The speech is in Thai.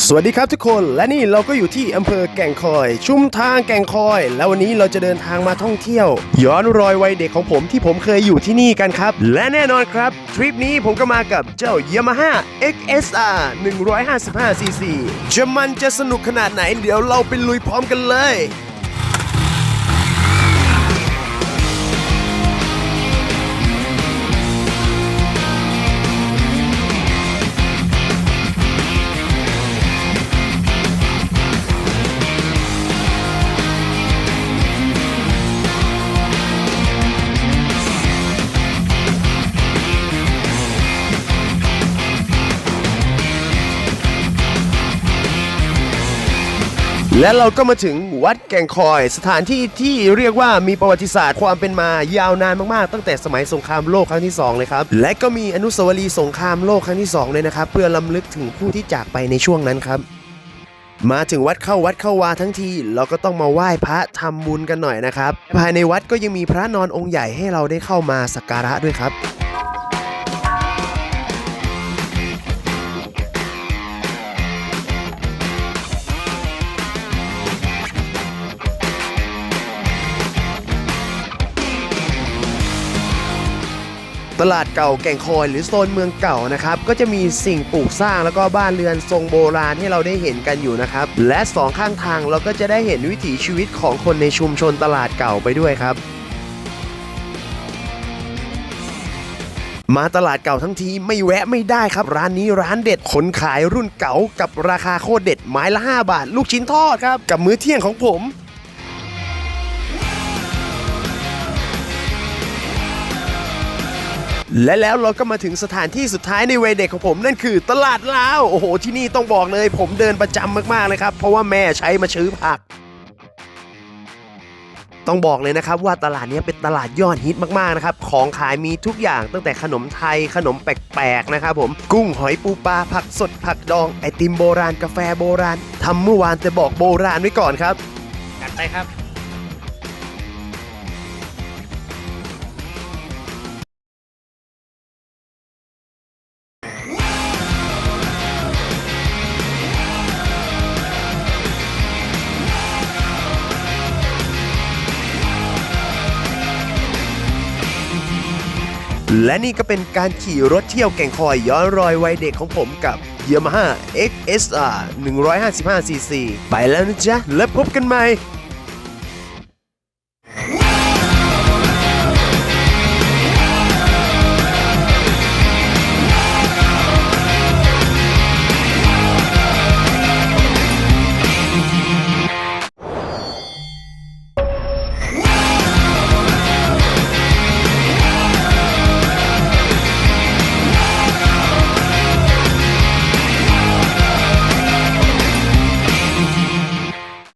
สวัสดีครับทุกคนและนี่เราก็อยู่ที่อำเภอแก่งคอย ชุมทางแก่งคอย แล้ววันนี้เราจะเดินทางมาท่องเที่ยว ย้อนรอยวัยเด็กของผมที่ผมเคยอยู่ที่นี่กันครับ และแน่นอนครับ ทริปนี้ผมก็มากับเจ้า Yamaha XSR 155cc จะมันจะสนุกขนาดไหนเดี๋ยวเราไปลุยพร้อมกันเลย และเราก็มาถึงวัดแก่งคอย สถานที่ที่เรียกว่ามีประวัติศาสตร์ความเป็นมายาวนานมากๆ ตั้งแต่สมัยสงครามโลกครั้งที่ 2 เลยครับ และก็มีอนุสาวรีย์สงครามโลกครั้งที่ 2 เลยนะครับ เพื่อลำลึกถึงผู้ที่จากไปในช่วงนั้นครับ มาถึงวัดเข้าวัดเข้าวาทั้งที เราก็ต้องมาไหว้พระทำบุญกันหน่อยนะครับ ภายในวัดก็ยังมีพระนอนองค์ใหญ่ให้เราได้เข้ามาสักการะด้วยครับ ตลาดเก่าแก่งคอยหรือโซนเมืองเก่านะครับก็จะมีสิ่งปลูกสร้างแล้วก็บ้านเรือนทรงโบราณให้เราได้เห็นกันอยู่นะครับและสองข้างทางเราก็จะได้เห็นวิถีชีวิตของคนในชุมชนตลาดเก่าไปด้วยครับมาตลาดเก่าทั้งทีไม่แวะไม่ได้ครับ ร้านนี้ร้านเด็ดคนขายรุ่นเก่ากับราคาโคตรเด็ดไม้ละ 5 บาท ลูกชิ้นทอดครับ กับมื้อเที่ยงของผม และแล้วเราก็มาถึงสถานที่สุดท้ายในวัยเด็กของผมนั่นคือตลาดลาว โอ้โห ที่นี่ต้องบอกเลย ผมเดินประจำมากๆเลยครับ เพราะว่าแม่ใช้มาชื้อผัก ต้องบอกเลยนะครับว่าตลาดนี้เป็นตลาดยอดฮิตมากๆนะครับ ของขายมีทุกอย่างตั้งแต่ขนมไทยขนมแปลกๆนะครับผม กุ้งหอยปูปลาผักสดผักดองไอติมโบราณกาแฟโบราณทำเมื่อวานแต่บอกโบราณไว้ก่อนครับจัดไปครับ และนี่ก็เป็นการขี่รถเที่ยวแก่งคอยย้อนรอยวัยเด็กของผมกับ Yamaha XSR 155cc ไปแล้วนะจ๊ะ แล้วพบกันใหม่